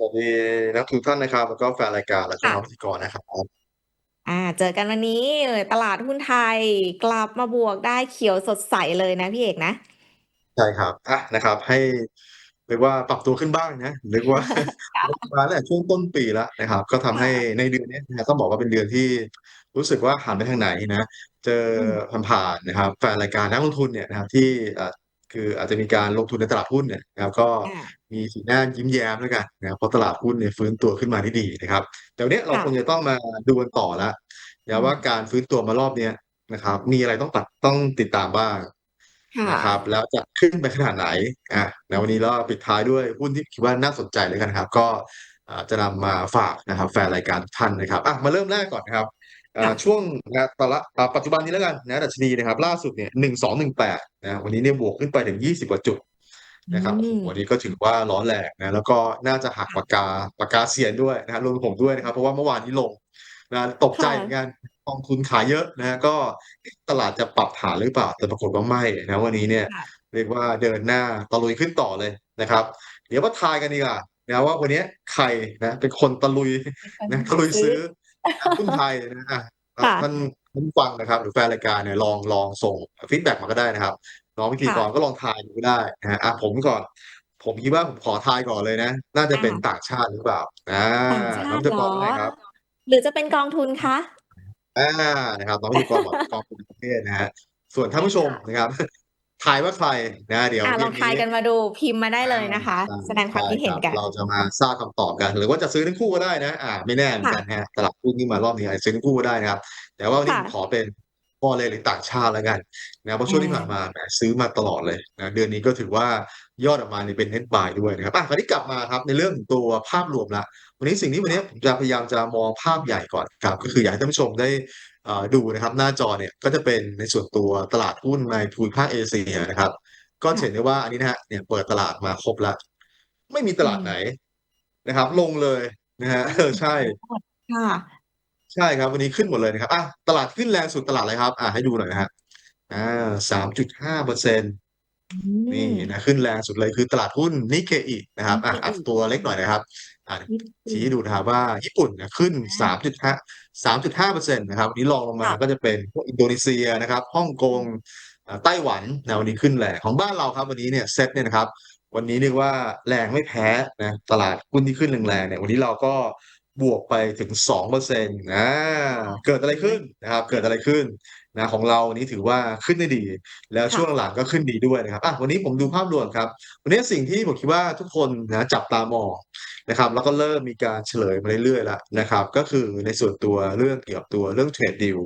สวัสดีนักทุกท่านนะครับ แล้วก็แฟนรายการแล้วก็ค่ะ น้องพิธีกรนะครับอ่า เจอกันวันนี้ตลาดหุ้นไทยกลับมาบวกได้เขียวสดใสเลยนะพี่เอกนะ ใช่ครับอะนะครับ ให้เรียกว่าปรับตัวขึ้นบ้างนะเรียกว่าลงมาตั้งแต่ช่วงต้นปีแล้วนะครับ ก็ทำให้ค่ะในเดือนนี้นะต้องบอกว่าเป็นเดือนที่รู้สึกว่าหันไปทางไหนนะ เจออืมผ่านๆนะครับแฟนรายการนักลงทุนเนี่ยนะครับที่เอ่อคืออาจจะมีการลงทุนในตลาดหุ้นเนี่ยนะครับก็ อ่า มีสีหน้ายิ้มแย้มแล้วกันนะครับเพราะตลาดหุ้นเนี่ยฟื้นตัวขึ้นมาได้ดีนะครับ แต่วันนี้เราคงจะค่ะต้องมาดูกันต่อแล้วนะอืมว่าการฟื้นตัวมารอบเนี้ยนะครับ มีอะไรต้องตัดต้องติดตามบ้างค่ะ นะครับ แล้วจะขึ้นไปขนาดไหนอะในวันนี้เราปิดท้ายด้วยหุ้นที่คิดว่าน่าสนใจเลยกันครับ ก็อ่าจะนำมาฝากนะครับแฟนรายการทุกท่านนะครับอะมาเริ่มแรกก่อนนะครับอ่าช่วค่ะงนะตอนละอ่าปัจจุบันนี้แล้วกันนะดัชนีนะครับ ล่าสุดเนี่ยหนึ่งสองหนึ่งแปดนะวันนี้เนี่ยบวกขึ้นไปถึงยี่สิบกว่าจุดอื นะครับโอ้โหมวันนี้ก็ถือว่าร้อนแรงนะแล้วก็น่าจะหักปากค่ะกาปากกาเซียนด้วยนะฮะรวมถึงผมด้วยนะครับ เพราะว่าเมื่อวานนี้ลงนะตกใจเหมือนกันค่ะกองทุนขายเยอะนะฮะก็ตลาดจะปรับฐานหรือเปล่า แต่ปรากฏว่าไม่นะวันนี้เนี่ยค่ะเรียกว่าเดินหน้าตะลุยขึ้นต่อเลยนะครับ เดี๋ยวมาทายกันดีกว่านะว่าวันนี้ใครนะเป็นคนตะลุยเป็นคนนะตะลุยซื้อซื้อหุ้นไทยนะอะอะค่ะท่านท่านฟังนะครับ หรือแฟนรายการเนี่ยลองลองส่งฟีดแบ็กมาก็ได้นะครับ น้องพิธีกค่ะรก็ลองทายดูก็ได้นะฮะอะผมก่อน ผมคิดว่าผมขอทายก่อนเลยนะ น่าจะเป็นอ่าต่างชาติหรือเปล่าอ่าต่างชาติเหรอน้องพิธีกรว่าไงครับหรือจะเป็นกองทุนคะ อ่านะครับน้องพิธีกรบอกกองทุนประเทศนะฮะส่วนท่านผู้ชมนะค่ะครับ ทายว่าใครนะเดี๋ยวอ่าลเย็นนี้องทายกันมาดูพิมพ์มาได้อ่าเลยนะคะใช่แสดงความใช่คิดเห็นกันครับเราจะมาทราบคำตอบกัน หรือว่าจะซื้อทั้งคู่ก็ได้นะ อ่า ไม่แน่เหมือนกันค่ะฮะตลาดหุ้นที่มารอบนี้อาจจะซื้อทั้งคู่ก็ได้นะครับ แต่ว่าวันนี้ผมขอค่ะเป็น พ่อเลยหรือต่างชาติแล้วกันนะเพราะอ่ช่วงที่ผ่านมาาแหมซื้อมาตลอดเลยนะเดือนนี้ก็ถือว่ายอดออกมานี่เป็นเน็ตบายด้วยนะครับอะคราวนี้กลับมาครับในเรื่องของตัวภาพรวมละวันนี้สิ่งที่วันนี้ผมจะพยายามจะมองภาพใหญ่ก่อนครับก็คืออยากให้ท่านผู้ชมได้เอ่อดูนะครับหน้าจอเนี่ยก็จะเป็นในส่วนตัวตลาดหุ้นในภูมิภาคเอเชียนะครับ ก็จะเห็นได้ค่ะว่าอันนี้นะฮะเนี่ยเปิดตลาดมาครบแล้วไม่มีตอืมลาดไหนนะครับ ลงเลยนะฮะอืเออใช่มค่ะ ใช่ครับวันนี้ขึ้นหมดเลยนะครับอะตลาดขึ้นแรงสุดตลาดอะไรครับ อะให้ดูหน่อยนะฮะอ่าสามจุดห้าเปอร์เซ็นต์อืนี่มนะขึ้นแรงสุดเลยคือตลาดหุ้นนิเคอินะครับอะนี่คืออีกอัพตัวเล็กหน่อยนะครับอะญี่ปุ่นชี้ให้ดูนะครับว่าญี่ปุ่นเนี่ยขึ้นสามจุดห้าสามจุดห้าเปอร์เซ็นต์นะครับวันนี้รองลงมาก็ค่ะจะเป็นพวกอินโดนีเซียนะครับฮ่องกงอืมอ่าไต้หวันนะวันนี้ขึ้นแรงของบ้านเราครับวันนี้เนี่ยเซ็ตเนี่ยนะครับ วันนี้เรียกว่าแรงไม่แพ้นะตลาดหุ้นที่ขึ้นแรงๆเนี่ยวันนี้เราก็ บวกไปถึงสองเปอร์เซ็นต์นะเกิดอะไรขึ้นนะครับ เกิดอะไรขึ้นนะของเราวันนี้ถือว่าขึ้นได้ดี แล้วช่วงหลัค่ะงก็ขึ้นดีด้วยนะครับอะวันนี้ผมดูภาพรวมครับ วันนี้สิ่งที่ผมคิดว่าทุกคนนะจับตามองนะครับ แล้วก็เริ่มมีการเฉลยมาเรื่อยๆแล้วนะครับ ก็คือในส่วนตัวเรื่องเกี่ยวกับตัวเรื่องเทรดดิว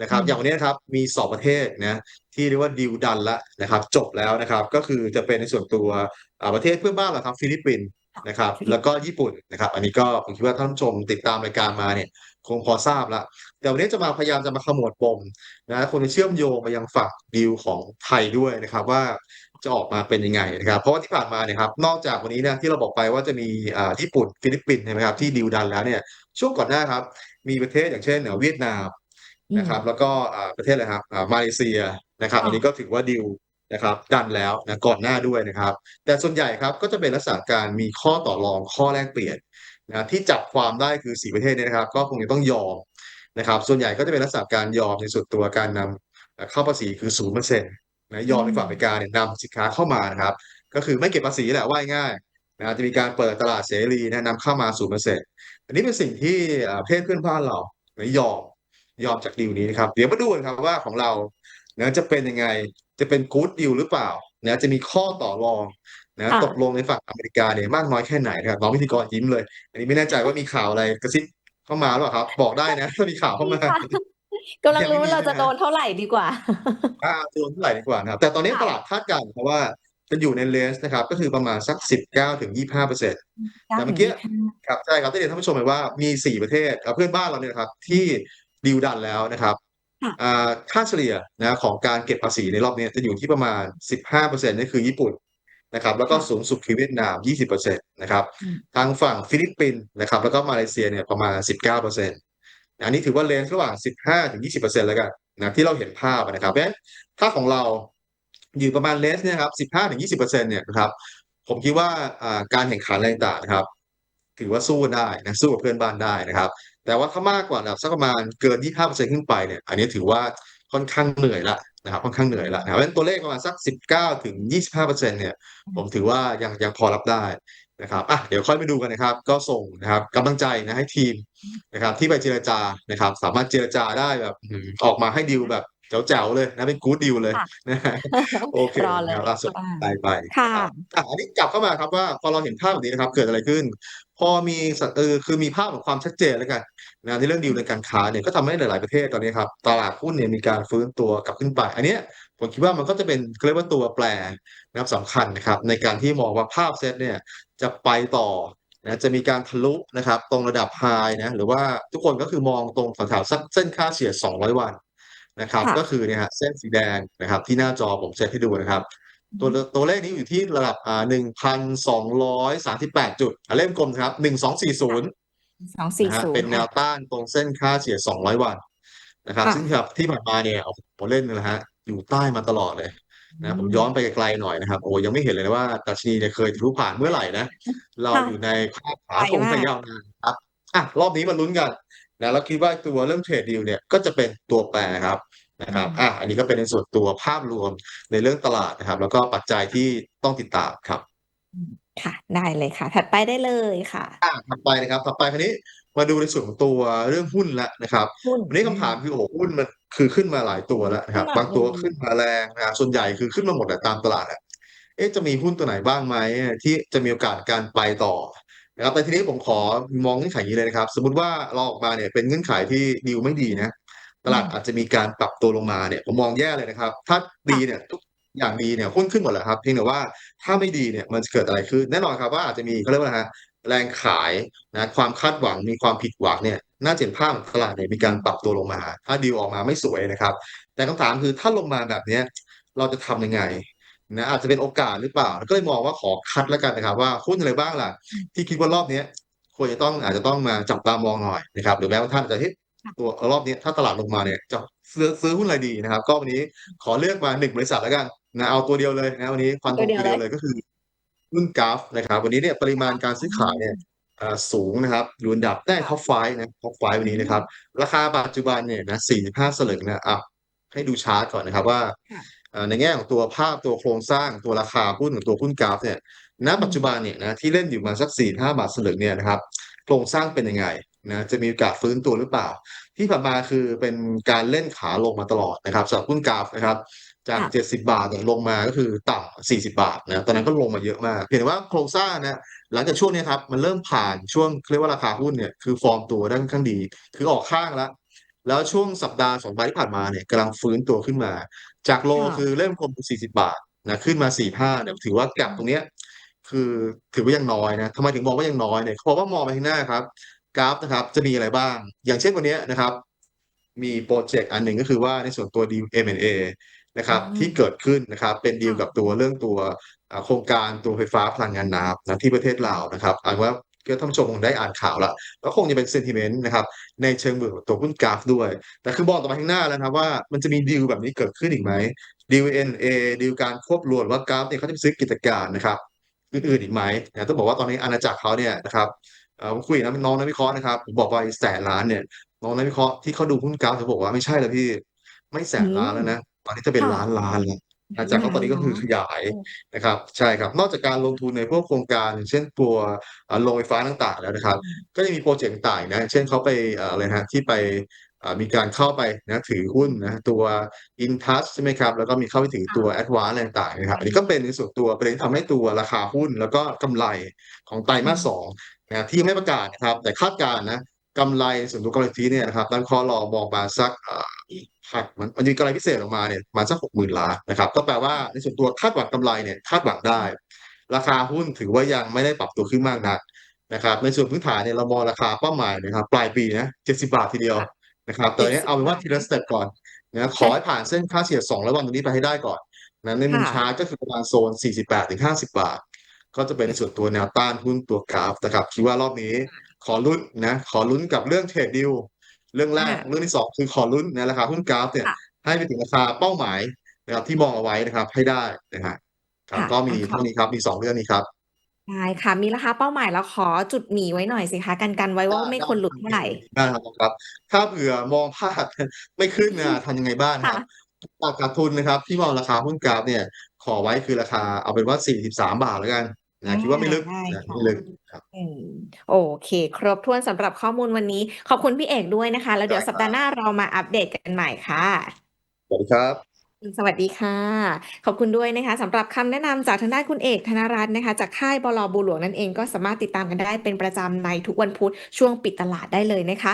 นะคอืมรับอย่างวันนี้นะครับมีสองประเทศนะที่เรียกว่าดีลดันละนะครับ จบแล้วนะครับ ก็คือจะเป็นในส่วนตัวอ่าประเทศเพื่อนบ้านเราครับฟิลิปปินส์ นะครับฟิลิปแล้วก็ญี่ปุ่นนะครับ อันนี้ก็ผมคิดว่าท่านผู้ชมติดตามรายการมาเนี่ย คงพอทราบละแต่วันนี้จะมาพยายามจะมาขมวดปมนะคนจะเชื่อมโยงมายังฝั่งดีลของไทยด้วยนะครับ ว่าจะออกมาเป็นยังไงนะครับ เพราะว่าที่ผ่านมาเนี่ยครับ นอกจากวันนี้นะที่เราบอกไปว่าจะมีอ่าญี่ปุ่นฟิลิปปินส์ใช่ไหมครับที่ดีลดันแล้วเนี่ยช่วงก่อนหน้าครับ มีประเทศอย่างเช่นเอ่อเวียดนามอืมนะครับ แล้วก็อ่าประเทศอะไรครับอ่ามาเลเซียนะครับ อันนี้ก็ค่ะถือว่าดีล นะครับดันแล้วนะก่อนหน้าด้วยนะครับ แต่ส่วนใหญ่ครับก็จะเป็นลักษณะการมีข้อต่อรองข้อแลกเปลี่ยนนะที่จับความได้คือสี่ประเทศเนี้นะครับ ก็คงจะต้องยอมนะครับ ส่วนใหญ่ก็จะเป็นลักษณะการยอมในส่วนตัวการนำเอ่อเข้าภาษีคือศูนย์เปอร์เซ็นต์นะยอมในฝั่งอเมริกาเนี่ยนำสินค้าเข้ามานะครับ ก็คือไม่เก็บภาษีแหละว่าง่ายนะจะมีการเปิดตลาดเสรีนะนำเข้ามาศูนย์เปอร์เซ็นต์อันนี้เป็นสิ่งที่เอ่อประเทศเพื่อนบ้านเราไม่ยอมยอมจากดีลนี้นะครับ เดี๋ยวมาดูกันครับว่าของเรา นะจะเป็นยังไงจะเป็นกู๊ดดีลหรือเปล่านะจะมีข้อต่อรองนะตกลค่ะงในฝั่งอเมริกาเนี่ยมากน้อยแค่ไหนนะครับน้องพิธีกรยิ้มเลย อันนี้ไม่แน่ใจว่ามีข่าวอะไรกระซิบเข้ามาหรือเปล่าครับ บอกได้นะถ้ามีข่าวเข้ามามีค่ะกำลังยังไม่ลุ้นเราจะโดมีใช่ไหมฮะนเท่าไหร่ดีกว่าอ่าจะลงเท่าไหร่ดีกว่านะครับแต่ตอนนี้ตลาดค่ะคาดการณ์เพราะว่าจะอยู่ในเลนส์นะครับ ก็คือประมาณสักสิบเก้าถึงยี่สิบห้าเปอร์เซ็นต์เก้าแต่เมื่อกี้ถึงยี่สิบห้าครับใช่ครับได้เรียนท่านผู้ชมไปว่ามีสี่ประเทศเอ่อเพื่อนบ้านเราเนี่ยนะครับที่ดีลดันแล้วนะครับอ่ ค่ะาค่าเฉลี่ยนะของการเก็บภาษีในรอบนี้จะอยู่ที่ประมาณสิบห้าเปอร์เซ็นต์นี่คือญี่ปุ่นนะครับแล้วก็สูงค่ะสุดคือเวียดนามยี่สิบเปอร์เซ็นต์นะครับอืมทางฝั่งฟิลิปปินส์นะครับแล้วก็มาเลเซียเนี่ยประมาณสิบเก้าเปอร์เซ็นต์อันนี้ถือว่าเลนส์ระหว่างสิบห้าถึงยี่สิบเปอร์เซ็นต์แล้วกันนะที่เราเห็นภาพนะครับเพราะฉะนั้นถ้าของเราอยู่ประมาณเลสเนี่ยครับสิบห้าถึงยี่สิบเปอร์เซ็นต์เนี่ยนะครับผมคิดว่าอ่าการแข่งขันอะไรต่างๆนะครับ ถือว่าสู้ได้นะสู้กับเพื่อนบ้านได้นะครับ แต่ว่าถ้ามากกว่าระดับสักประมาณเกิน 25%ขึ้นไปเนี่ย อันนี้ถือว่าค่อนข้างเหนื่อยละนะครับค่อนข้างเหนื่อยละนะครับเพราะฉะนั้นตัวเลขประมาณสัก 19ถึง25%เนี่ยผมถือว่ายังยังพอรับได้นะครับอะเดี๋ยวค่อยไปดูกันนะครับ ก็ส่งนะครับกำลังใจนะให้ทีมนะครับที่ไปเจรจานะครับ สามารถเจรจาได้แบบอื้อหือออกมาให้ดีลแบบแจ๋วๆเลยนะเป็นกู๊ดดีลเลยค่ะนะฮะโอเครอเลนะยครับล่าสุดอ่าได้ไปค่ะนะครับอะอันนี้กลับเข้ามาครับว่าพอเราเห็นภาพแบบนี้นะครับ เกิดอะไรขึ้น พอมีสัเออคือมีภาพของความชัดเจนแล้วกันนะในเรื่องดีลในการค้าเนี่ยก็ทำให้หลาย ๆ ประเทศตอนนี้ครับตลาดหุ้นเนี่ยมีการฟื้นตัวกลับขึ้นไป อันเนี้ยผมคิดว่ามันก็จะเป็นเขาเรียกว่าตัวแปรนะครับสำคัญนะครับในการที่มองว่าภาพเซตเนี่ยจะไปต่อนะจะมีการทะลุนะครับตรงระดับไฮนะหรือว่าทุกคนก็คือมองตรงแถวๆสักเส้นค่าเฉลี่ย200 วันนะครับค่ะก็คือเนี่ยฮะเส้นสีแดงนะครับที่หน้าจอผมเซตให้ดูนะครับ ตัวตัวเลขนี้อยู่ที่ระดับอ่าหนึ่งพันสองร้อยสามสิบแปดจุดอะเล่มกลมนะครับหนึ่งสองสี่ศูนย์สองสี่นะฮะศูนเป็นย์แนค่ะวต้านตรงเส้นค่าเฉลี่ยสองร้อยวันนะครับ ค่ะซึ่งครับที่ผ่านมาเนี่ยโอ้โหผมเล่นนะฮะอยู่ใต้มาตลอดเลยนะผมย้อนไปไกลๆหน่อยนะครับโอ้ยังไม่เห็นเลยนะว่าดัชนีเนี่ยเคยทะลุผ่านเมื่อไหร่นะ เราค่ะอยู่ในภาพขาไกลลงมากมายาวนานครับอะรอบนี้มาลุ้นกันนะแล้วคิดว่าตัวเรื่องเทรดดิวเนี่ยก็จะเป็นตัวแปรครับ นะครับอะอันนี้ก็เป็นในส่วนตัวภาพรวมในเรื่องตลาดนะครับ แล้วก็ปัจจัยที่ต้องติดตามครับ ค่ะ ได้เลยค่ะ ถัดไปได้เลยค่ะอะถัดไปนะครับ ถัดไปคราวนี้มาดูในส่วนของตัวเรื่องหุ้นละนะครับหุ้นวันนี้คำถามคือโอ้โหหุ้นมันคือขึ้นมาหลายตัวแล้วนะครับขึ้นมาบางตัวอืมขึ้นมาแรงนะครับส่วนใหญ่คือขึ้นมาหมดอะตามตลาดอะเอ๊ะจะมีหุ้นตัวไหนบ้างไหมที่จะมีโอกาสการไปต่อนะครับแต่ทีนี้ผมขอมองเงื่อนไขอย่างนี้เลยนะครับ สมมุติว่าเราออกมาเนี่ยเป็นเงื่อนไขที่ดีลไม่ดีนะ ตลาดอาจจะมีการปรับตัวลงมาเนี่ยผมมองแย่เลยนะครับ ถ้าดีเนี่ยทุกอย่างดีเนี่ยหุ้นขึ้นหมดแหละครับเพียงแต่ว่าถ้าไม่ดีเนี่ยมันจะเกิดอะไรขึ้นแน่นอนครับว่าอาจจะมีเขาเรียกว่าอะไรฮะแรงขายนะความคาดหวังมีความผิดหวังเนี่ยน่าเห็นภาพของตลาดเนี่ยมีการปรับตัวลงมา ถ้าดีลออกมาไม่สวยนะครับ แต่คำถามคือถ้าลงมาแบบเนี้ยเราจะทำยังไงนะอาจจะเป็นโอกาสหรือเปล่า ก็เลยมองว่าขอคัดแล้วกันนะครับ ว่าหุ้นอะไรบ้างล่ะ ที่คิดว่ารอบเนี้ยควรจะต้องอาจจะต้องมาจับตามองหน่อยนะครับหรือแม้ว่าท่านอาจจะเฮ้ ตัวรอบนี้ถ้าตลาดลงมาเนี่ยจะซื้อซื้อหุ้นอะไรดีนะครับ ก็วันนี้ขอเลือกมาหนึ่งบริษัทแล้วกันนะเอาตัวเดียวเลยนะวันนี้ฟันธตัวงเดียวตัวเดียวเลยเลยก็คือหุ้นกราฟนะครับ วันนี้เนี่ยปริมาณการซื้อขายเนี่ยอ่าสูงนะครับอยู่อันดับได้ท็อปไฟนะท็อปไฟวันนี้นะครับ ราคาปัจจุบันเนี่ยนะ45 สลึงนะอะให้ดูชาร์ตก่อนนะครับว่าค่ะอ่าในแง่ของตัวภาพตัวโครงสร้างตัวราคาหุ้นของตัวหุ้นกราฟเนี่ยณปัจจุบันเนี่ยนะที่เล่นอยู่มาสักสี่ห้าบาทสลึงเนี่ยนะครับโครงสร้างเป็นยังไง นะจะมีโอกาสฟื้นตัวหรือเปล่า ที่ผ่านมาคือเป็นการเล่นขาลงมาตลอดนะครับสำหรับหุ้นกราฟนะครับจากค่ะเจ็ดสิบาทเนี่ยลงมาก็คือต่ำสี่สิบาทนะตอนนั้นก็ลงมาเยอะมากเพียงแต่ว่าโครงสร้างนะหลังจากช่วงเนี้ยครับมันเริ่มผ่านช่วงเขาเรียกว่าราคาหุ้นเนี่ยคือฟอร์มตัวได้ค่อนข้างดี คือออกข้างแล้ว แล้วช่วงสัปดาห์สองสัปดาห์ที่ผ่านมาเนี่ยกำลังฟื้นตัวขึ้นมา จากโลค่ะคือเริ่มกลมสี่สิบาทนะขึ้นมาสี่ห้าเนี่ยถือว่าแกลบตรงเนี้ยคือถือว่ายังน้อยนะทำไมถึงมองว่ายังน้อยเนี่ยเพราะว่ามองไปข้างหน้าครับ กราฟนะครับจะมีอะไรบ้าง อย่างเช่นวันเนี้ยนะครับ มีโปรเจกต์อันหนึ่งก็คือว่าในส่วนตัวดีล M&A นะครับอืมที่เกิดขึ้นนะครับเป็นดีลค่ะกับตัวเรื่องตัวอ่าโครงการตัวไฟฟ้าพลังงานน้ำนะที่ประเทศลาวนะครับอันว่าก็ท่านผู้ชมคงได้อ่านข่าวแล้วก็คงจะเป็นเซนติเมนต์นะครับในเชิงบวกกับตัวหุ้นกราฟด้วย แต่คือมองต่อไปข้างหน้าแล้วนะครับว่ามันจะมีดีลแบบนี้เกิดขึ้นอีกไหมดีล N&A ดีลการควบรวมว่ากราฟเนี่ยเขาจะไปซื้อกิจการนะครับอื่นๆอีกไหมนะต้องบอกว่าตอนนี้อาณาจักรเขาเนี่ยนะครับเอ่อ ผมคุยกับน้องนักวิเคราะห์นะครับผมบอกว่าไอ้แสนล้านเนี่ยน้องนักวิเคราะห์ที่เขาดูหุ้นกราฟเขาบอกว่าไม่ใช่เลยพี่ ไม่แสนล้านแล้วนะตอนนี้จะเป็นค่ะล้านล้านแล้วอาณาจักรเขาตอนนี้ก็คือขยายนะครับ ใช่ครับ นอกจากการลงทุนในพวกโครงการอย่างเช่นตัวอ่าโรงไฟฟ้าต่างๆ แล้วนะครับ ก็จะมีโปรเจกต์ต่างๆนะเช่นเขาไปเอ่ออะไรนะฮะที่ไปอ่า มีการเข้าไปนะถือหุ้นนะตัว Intouch ใช่ไหมครับ แล้วก็มีเข้าไปถือตัว Advance อะไรต่างๆนะครับ อันนี้ก็เป็นในส่วนตัวประเด็นที่ทำให้ตัวราคาหุ้น แล้วก็กำไรของไตรมาสสองนะที่ไม่ประกาศนะครับ แต่คาดการณ์นะกำไรส่วนตัวกำไรทีเนี่ยนะครับนักคราะห์รอมองมาสักหักมันมันมีกำไรพิเศษออกมาเนี่ยมาสักหกหมื่นล้านนะครับ ก็แปลว่าในส่วนตัวคาดหวังกำไรเนี่ยคาดหวังได้ ราคาหุ้นถือว่ายังไม่ได้ปรับตัวขึ้นมากนักนะครับ ในส่วนพื้นฐานเนี่ยเรามองราคาเป้าหมายนะครับ ปลายปีนะ70บาททีเดียว นะครับแต่เนี้ยเอาเป็นว่าทีละสเต็ปก่อนนะขอให้ผ่านเส้นค่าเฉลี่ย2แล้ววันตรงนี้ไปให้ได้ก่อนนะในมุมค่ะชาร์ตก็คือประมาณโซน 48ถึง50 บาท ก็จะเป็นในส่วนตัวแนวต้านหุ้นตัวกราฟนะครับคิดว่ารอบนี้ขอลุ้นนะขอลุ้นกับเรื่องเทรดดิวเรื่องแรกค่ะเรื่องที่สองคือขอลุ้นนะราคาหุ้นกราฟเนี่ยค่ะให้ไปถึงราคาเป้าหมายนะครับที่มองเอาไว้นะครับให้ได้นะฮะครับค่ะก็มีอะขอเท่านี้ครับมีสองเรื่องนี้ครับ ได้ค่ะ มีราคาเป้าหมาย แล้วขอจุดหมีไว้หน่อยสิคะ กัน กันไว้ว่าได้ไม่ได้ควรหลุดเท่าไหร่ได้ครับ ครับ ถ้าเผื่อมองภาพ ไม่ขึ้นนะทำยังไงบ้างคค่ะรับ จากขาดทุนนะครับ ที่มองราคาหุ้นกราฟเนี่ย ขอไว้คือราคา เอาเป็นว่า 43 บาทแล้วกันอานะคิดว่าไม่ลึกได้นะ ค่ะไม่ลึกครับ อืม โอเค ครบถ้วนสำหรับข้อมูลวันนี้ ขอบคุณพี่เอกด้วยนะคะ แล้วเดี๋ยวได้สัปดาห์หน้าเรามาอัปเดตกันใหม่ค่ะ สวัสดีครับ สวัสดีค่ะ ขอบคุณด้วยนะคะสำหรับคำแนะนำจากทางด้านคุณเอกธนรัตน์นะคะ จากค่ายบลบัวหลวงนั่นเองก็สามารถติดตามกันได้เป็นประจำในทุกวันพุธช่วงปิดตลาดได้เลยนะคะ